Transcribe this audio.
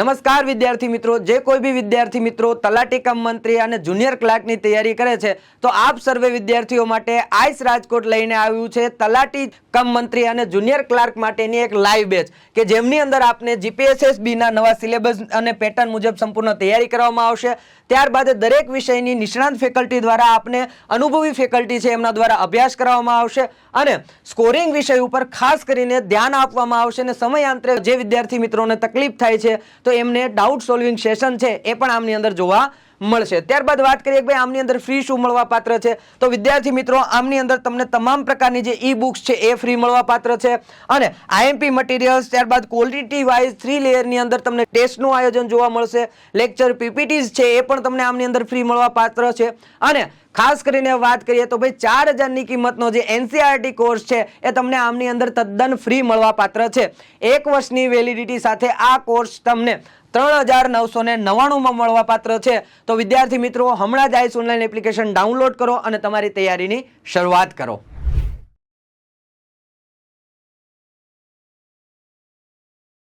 નમસ્કાર વિદ્યાર્થી મિત્રો. જે કોઈ બી વિદ્યાર્થી મિત્રો તલાટી કમ મંત્રી અને જુનિયર ક્લાર્કની તૈયારી કરે છે, તો આપ સર્વે વિદ્યાર્થીઓ માટે આઈસ રાજકોટ લઈને આવ્યું છે તલાટી કમ મંત્રી અને જુનિયર ક્લાર્ક માટેની એક લાઈવ બેચ, કે જેમની અંદર આપને જીપીએસએસબી ના નવા સિલેબસ અને પેટર્ન મુજબ સંપૂર્ણ તૈયારી કરવામાં આવશે. ત્યારબાદ દરેક વિષયની નિષ્ણાંત ફેકલ્ટી દ્વારા આપને અનુભવી ફેકલ્ટી છે એમના દ્વારા અભ્યાસ કરવામાં આવશે અને સ્કોરિંગ વિષય ઉપર ખાસ કરીને ધ્યાન આપવામાં આવશે અને સમયાંતરે જે વિદ્યાર્થી મિત્રોને તકલીફ થાય છે તો એમને ડાઉટ સોલ્વિંગ સેશન છે એ પણ આમની અંદર જોવા મળશે. ત્યારબાદ વાત કરીએ કે ભાઈ આમની અંદર ફ્રી શું મળવા પાત્ર છે? તો વિદ્યાર્થી મિત્રો, આમની અંદર તમને તમામ પ્રકારની જે ઈ બુક્સ છે એ ફ્રી મળવા પાત્ર છે. અને આઈએમપી મટીરિયલ્સ ત્યારબાદ ક્વોલિટી વાઇઝ થ્રી લેયરની અંદર તમને ટેસ્ટનું આયોજન જોવા મળશે. લેક્ચર પીપીટીઝ છે એ પણ તમને આમની અંદર ફ્રી મળવા પાત્ર છે. અને ખાસ કરીને વાત કરીએ તો ભાઈ ચાર હજારની કિંમતનો જે એનસીઆરટી કોર્સ છે, એ તમને આમની અંદર તદ્દન ફ્રી મળવા પાત્ર છે. એક વર્ષની વેલિડિટી સાથે આ કોર્સ તમને ત્રણ હજાર નવસો ને નવ્વાણુંમાં મળવા પાત્ર છે. તો વિદ્યાર્થી મિત્રો, હમણાં જ આઈસ ઓનલાઈન એપ્લિકેશન ડાઉનલોડ કરો અને તમારી તૈયારીની શરૂઆત કરો.